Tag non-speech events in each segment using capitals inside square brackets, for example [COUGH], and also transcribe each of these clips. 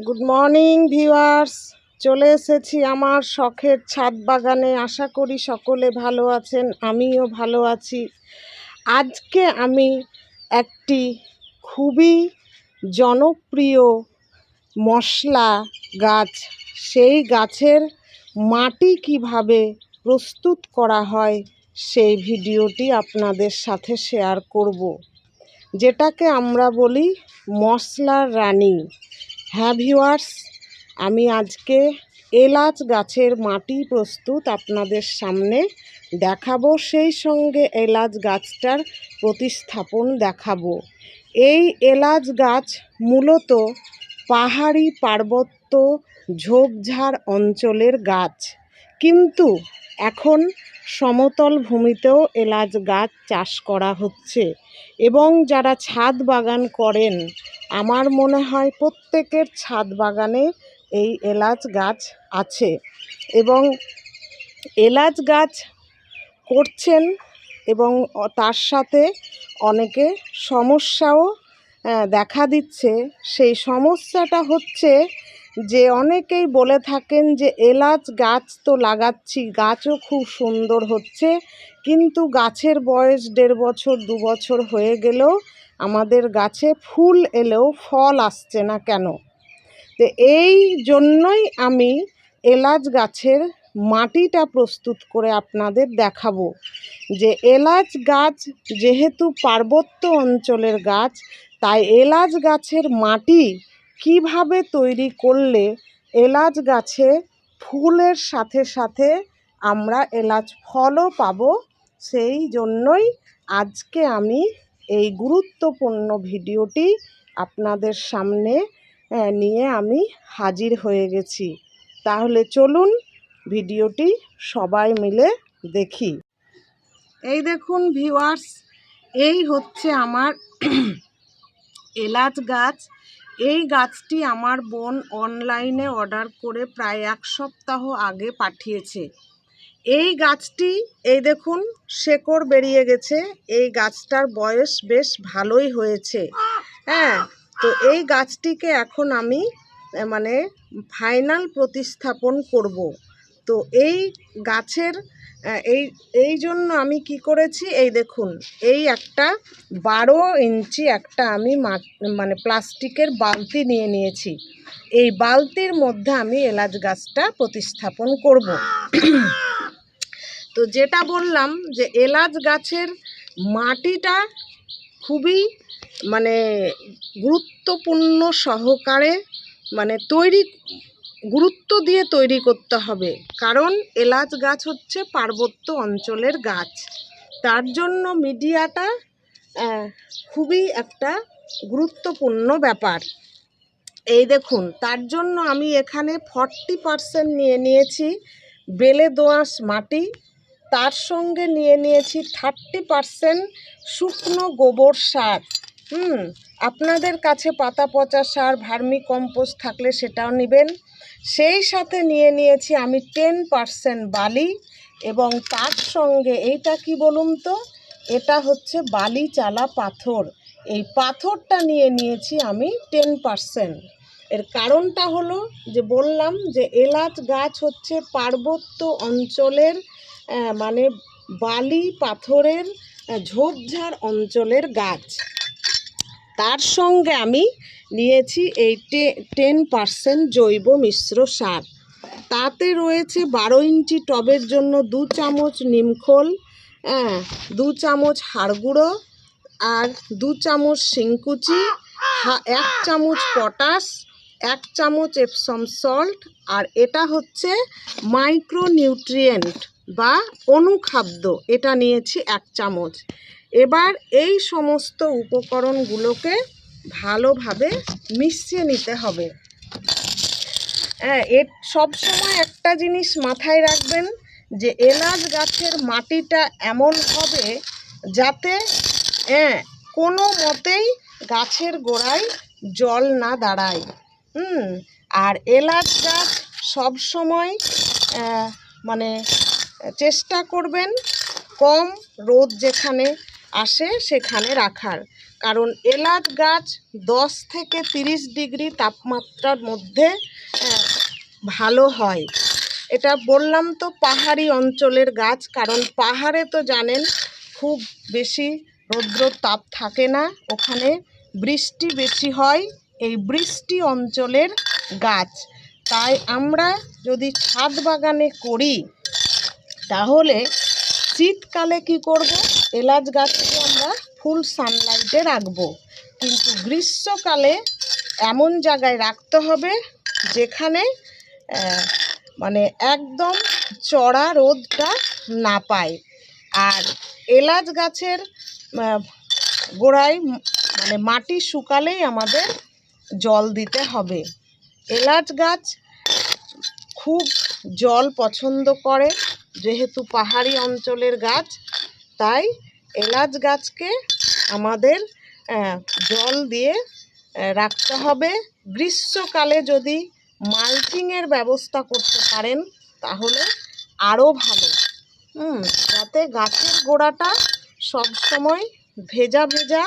Good morning viewers চলে এসেছি আমার শখের ছাদ বাগানে। আশা করি সকলে ভালো আছেন, আমিও ভালো আছি। আজকে আমি একটি খুবই জনপ্রিয় মশলা গাছ, সেই গাছের মাটি কীভাবে প্রস্তুত করা হয়, সেই ভিডিওটি আপনাদের সাথে শেয়ার করব। যেটাকে আমরা বলি মশলার রানী। হ্যাঁ ভিউয়ার্স, আমি আজকে এলাচ গাছের মাটি প্রস্তুত আপনাদের সামনে দেখাবো, সেই সঙ্গে এলাচ গাছটার প্রতিস্থাপন দেখাবো। এই এলাচ গাছ মূলত পাহাড়ি পার্বত্য ঝোপঝাড় অঞ্চলের গাছ। কিন্তু এখন সমতল ভূমিতেও এলাচ গাছ চাষ করা হচ্ছে এবং যারা ছাদ বাগান করেন আমার মনে হয় প্রত্যেকের ছাদ বাগানে এই এলাচ গাছ আছে এবং এলাচ গাছ করছেন এবং তার সাথে অনেকে সমস্যাও দেখা দিচ্ছে। সেই সমস্যাটা হচ্ছে যে অনেকেই বলে থাকেন যে এলাচ গাছ তো লাগাচ্ছি, গাছও খুব সুন্দর হচ্ছে, কিন্তু গাছের বয়স দেড় বছর, দু বছর হয়ে গেলেও আমাদের গাছে ফুল এলেও ফল আসছে না কেন? তো এই জন্যই আমি এলাচ গাছের মাটিটা প্রস্তুত করে আপনাদের দেখাবো যে এলাচ গাছ যেহেতু পার্বত্য অঞ্চলের গাছ, তাই এলাচ গাছের মাটি কীভাবে তৈরি করলে এলাচ গাছে ফুলের সাথে সাথে আমরা এলাচ ফলও পাবো, সেই জন্যই আজকে আমি এই গুরুত্বপূর্ণ ভিডিওটি আপনাদের সামনে নিয়ে আমি হাজির হয়ে গেছি। তাহলে চলুন ভিডিওটি সবাই মিলে দেখি। এই দেখুন ভিউয়ার্স, এই হচ্ছে আমার [CLEARS THROAT] এলাচ গাছ। এই গাছটি আমার বোন অনলাইনে অর্ডার করে প্রায় এক সপ্তাহ আগে পাঠিয়েছে। এই গাছটি, এই দেখুন, শেকড় বেরিয়ে গেছে। এই গাছটার বয়স বেশ ভালোই হয়েছে। হ্যাঁ তো এই গাছটিকে এখন আমি মানে ফাইনাল প্রতিস্থাপন করব। তো এই গাছের এই এই জন্য আমি কি করেছি? এই দেখুন, এই একটা বারো ইঞ্চি একটা আমি মানে প্লাস্টিকের বালতি নিয়ে নিয়েছি। এই বালতির মধ্যে আমি এলাচ গাছটা প্রতিস্থাপন করব। তো যেটা বললাম যে এলাচ গাছের মাটিটা খুবই মানে গুরুত্বপূর্ণ সহকারে মানে তৈরি গুরুত্ব দিয়ে তৈরি করতে হবে। কারণ এলাচ গাছ হচ্ছে পার্বত্য অঞ্চলের গাছ। তার জন্য মিডিয়াটা খুবই একটা গুরুত্বপূর্ণ ব্যাপার। এই দেখুন, তার জন্য আমি এখানে ফর্টি পার্সেন্ট নিয়ে নিয়েছি বেলে দোআঁশ মাটি। তার সঙ্গে নিয়ে নিয়েছি থার্টি পার্সেন্ট শুকনো গোবর সার। হুম, আপনাদের কাছে পাতা পচা সার ভার্মি কম্পোস্ট থাকলে সেটাও নেবেন। সেই সাথে নিয়ে নিয়েছি আমি টেন পার্সেন্ট বালি এবং তার সঙ্গে এইটা কি বলুন তো? এটা হচ্ছে বালি চালা পাথর। এই পাথরটা নিয়ে নিয়েছি আমি টেন পার্সেন্ট। এর কারণটা হলো যে বললাম যে এলাচ গাছ হচ্ছে পার্বত্য অঞ্চলের মানে বালি পাথরের ঝোপঝাড় অঞ্চলের গাছ। তার সঙ্গে আমি নিয়েছি এই টেন পার্সেন্ট জৈব মিশ্র সার। তাতে রয়েছে বারো ইঞ্চি টবের জন্য দু চামচ নিমখোল হ্যাঁ দু চামচ হাড় গুঁড়ো আর দু চামচ শিংকুচি এক চামচ পটাশ, এক চামচ এপসম সল্ট আর এটা হচ্ছে মাইক্রো নিউট্রিয়েন্ট বা অনুখাদ্য। এটা নিয়েছি এক চামচ। এবার এই সমস্ত উপকরণগুলোকে ভালোভাবে মিশিয়ে নিতে হবে। হ্যাঁ এর সবসময় একটা জিনিস মাথায় রাখবেন যে এলাচ গাছের মাটিটা এমন হবে যাতে হ্যাঁ কোনো মতেই গাছের গোড়ায় জল না দাঁড়ায়। হুম, আর এলাচ গাছ সব সময় মানে চেষ্টা করবেন কম রোদ যেখানে আসে সেখানে রাখার। কারণ এলাচ গাছ দশ থেকে তিরিশ ডিগ্রি তাপমাত্রার মধ্যে ভালো হয়। এটা বললাম তো পাহাড়ি অঞ্চলের গাছ, কারণ পাহাড়ে তো জানেন খুব বেশি রৌদ্র তাপ থাকে না। ওখানে বৃষ্টি বেশি হয় এই বৃষ্টি অঞ্চলের গাছ। তাই আমরা যদি ছাদ বাগানে করি, তাহলে শীতকালে কি করব? এলাচ গাছকে আমরা ফুল সানলাইটে রাখব। কিন্তু গ্রীষ্মকালে এমন জায়গায় রাখতে হবে যেখানে মানে একদম চড়া রোদটা না পায়। আর এলাচ গাছের গোড়ায় মানে মাটি শুকালেই আমাদের জল দিতে হবে। এলাচ গাছ খুব জল পছন্দ করে, যেহেতু পাহাড়ি অঞ্চলের গাছ তাই এলাচ গাছকে আমাদের জল দিয়ে রাখতে হবে। গ্রীষ্মকালে যদি মালচিংয়ের ব্যবস্থা করতে পারেন, তাহলে আরও ভালো। হুম, যাতে গাছের গোড়াটা সবসময় ভেজা ভেজা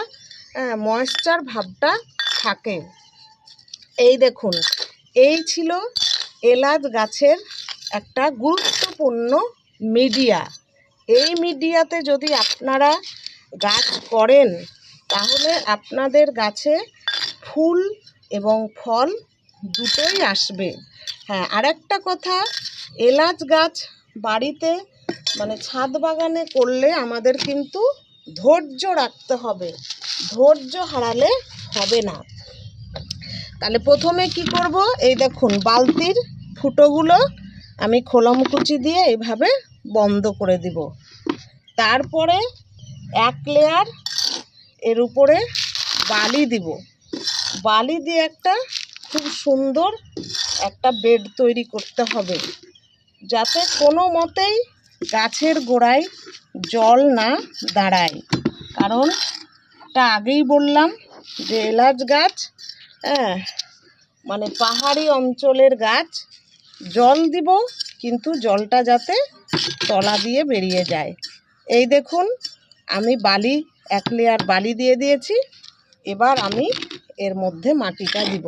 ময়েশ্চার ভাবটা থাকে। এই দেখুন, এই ছিল এলাচ গাছের একটা গুরুত্বপূর্ণ মিডিয়া এই মিডিয়াতে যদি আপনারা গাছ করেন, তাহলে আপনাদের গাছে ফুল এবং ফল দুটোই আসবে। হ্যাঁ আরেকটা কথা, এলাচ গাছ বাড়িতে মানে ছাদ বাগানে করলে আমাদের কিন্তু ধৈর্য রাখতে হবে। ধৈর্য হারালে হবে না। তাহলে প্রথমে কি করব? এই দেখুন, বালতির ফুটোগুলো আমি খোলমকুচি দিয়ে এইভাবে বন্ধ করে দিব। তারপরে এক লেয়ার এর উপরে বালি দিব। বালি দিয়ে একটা খুব সুন্দর একটা বেড তৈরি করতে হবে। যাতে কোনো মতেই গাছের গোড়ায় জল না দাঁড়ায়। কারণ তা আগেই বললাম যে এলাচ গাছ হ্যাঁ মানে পাহাড়ি অঞ্চলের গাছ, জল দিব, কিন্তু জলটা যাতে তলা দিয়ে বেরিয়ে যায়। এই দেখুন, আমি বালি, এক লেয়ার বালি দিয়ে দিয়েছি। এবার আমি এর মধ্যে মাটিটা দিব।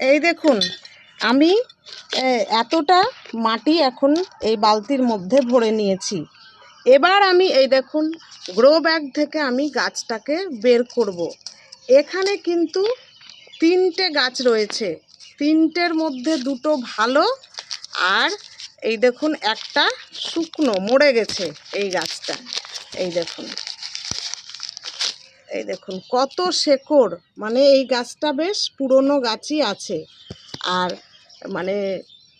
এই দেখুন, আমি এতটা মাটি এখন এই বালতির মধ্যে ভরে নিয়েছি। এবার আমি এই দেখুন গ্রো ব্যাগ থেকে আমি গাছটাকে বের করব। এখানে কিন্তু তিনটে গাছ রয়েছে। তিনটের মধ্যে দুটো ভালো আর এই দেখুন একটা শুকনো মরে গেছে এই গাছটা। এই দেখুন। এই দেখুন কত শেকড়। মানে এই গাছটা বেশ পুরনো গাছই আছে। আর মানে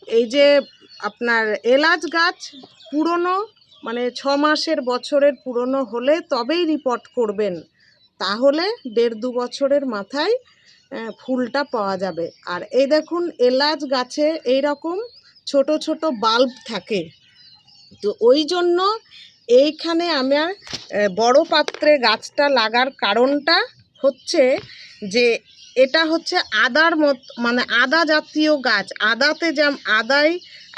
এই যে আপনার এলাচ গাছ পুরনো মানে ছ মাসের বছরের পুরনো হলে তবেই রিপোর্ট করবেন। তাহলে দেড় দু বছরের মাথায় ফুলটা পাওয়া যাবে। আর এই দেখুন, এলাচ গাছে এই রকম ছোট ছোট বাল্ব থাকে। তো ওই জন্য এইখানে আমার বড় পাত্রে গাছটা লাগার কারণটা হচ্ছে যে, এটা হচ্ছে আদার মত মানে আদা জাতীয় গাছ। আদাতে যেম আদায়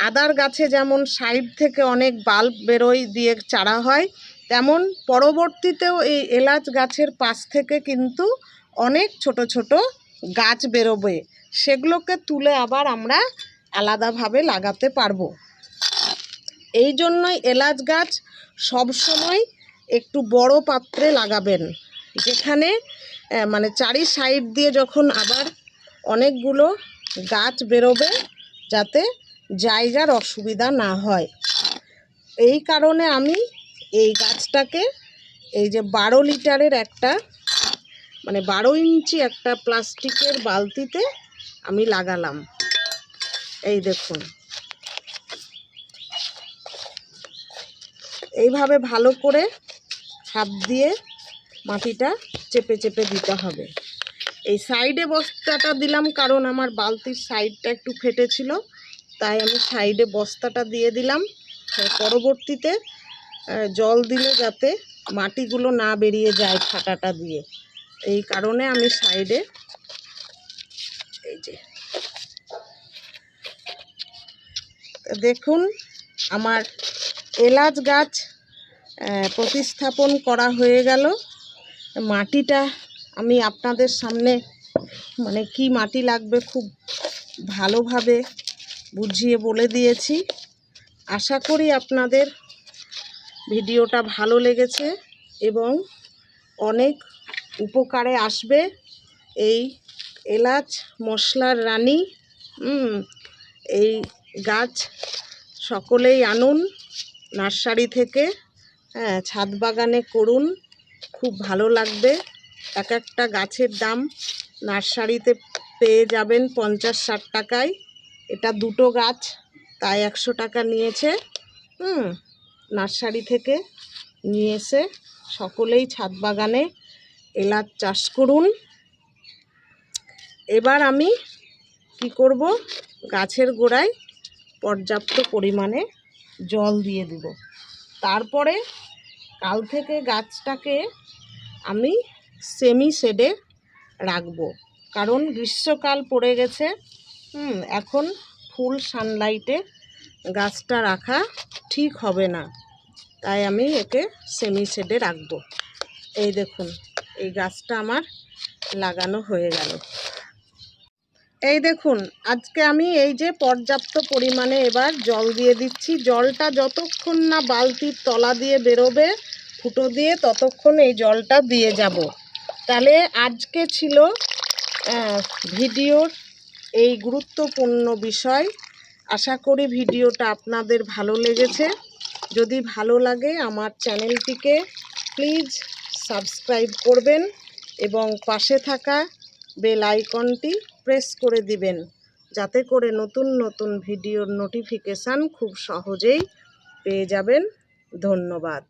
আদার গাছে যেমন সাইড থেকে অনেক বাল্ব বেরোয় দিয়ে চারা হয়, তেমন পরবর্তীতেও এই এলাচ গাছের পাশ থেকে কিন্তু অনেক ছোট ছোট গাছ বেরোবে, সেগুলোকে তুলে আবার আমরা আলাদাভাবে লাগাতে পারব। এই জন্যই এলাচ গাছ সবসময় একটু বড় পাত্রে লাগাবেন, যেখানে মানে চারি সাইড দিয়ে যখন আবার অনেকগুলো গাছ বেরোবে, যাতে জায়গার অসুবিধা না হয়। এই কারণে আমি এই গাছটাকে, এই যে বারো লিটারের একটা মানে বারো ইঞ্চি একটা প্লাস্টিকের বালতিতে আমি লাগালাম। এই দেখুন। এইভাবে ভালো করে হাত দিয়ে মাটিটা চেপে চেপে দিতে হবে। এই সাইডে বস্তাটা দিলাম কারণ আমার বালতির সাইডটা একটু ফেটেছিল তাই আমি সাইডে বস্তাটা দিয়ে দিলাম। পরবর্তীতে জল দিলে যাতে মাটিগুলো না বেরিয়ে যায় ফাটাটা দিয়ে। এই কারণে আমি সাইডে এই যে দেখুন, আমার এলাচ গাছ প্রতিস্থাপন করা হয়ে গেল। মাটিটা আমি আপনাদের সামনে মানে কি মাটি লাগবে খুব ভালোভাবে বুঝিয়ে বলে দিয়েছি। আশা করি আপনাদের ভিডিওটা ভালো লেগেছে এবং অনেক উপকারে আসবে। এই এলাচ, মশলার রানী এই গাছ সকলেই আনুন নার্সারি থেকে। হ্যাঁ ছাদ বাগানে করুন, খুব ভালো লাগবে। এক একটা গাছের দাম নার্সারিতে পেয়ে যাবেন পঞ্চাশ ষাট টাকায়। এটা দুটো গাছ, তাই একশো টাকা নিয়েছে। হুম, নার্সারি থেকে নিয়ে এসে সকলেই ছাদ বাগানে এলাচ চাষ করুন। এবার আমি কি করব? গাছের গোড়ায় পর্যাপ্ত পরিমাণে জল দিয়ে দেব। তারপরে কাল থেকে গাছটাকে আমি সেমি শেডে রাখব। কারণ গ্রীষ্মকাল পড়ে গেছে, হুম, এখন ফুল সানলাইটে গাছটা রাখা ঠিক হবে না। তাই আমি একে সেমি শেডে রাখব। এই দেখুন। এই গাছটা আমার লাগানো হয়ে গেল। এই দেখুন, আজকে আমি এই যে পর্যাপ্ত পরিমাণে এবার জল দিয়ে দিচ্ছি। জলটা যতক্ষণ না বালতির তলা দিয়ে বেরোবে, ফুটো দিয়ে ততক্ষণ এই জলটা দিয়ে যাব। তাহলে আজকে ছিল ভিডিওর এই গুরুত্বপূর্ণ বিষয়। আশা করি ভিডিওটা আপনাদের ভালো লেগেছে। যদি ভালো লাগে আমার চ্যানেলটিকে, প্লিজ সাবস্ক্রাইব করবেন এবং পাশে থাকা বেল আইকনটি প্রেস করে দিবেন, যাতে করে নতুন নতুন ভিডিওর নোটিফিকেশান খুব সহজেই পেয়ে যাবেন। ধন্যবাদ।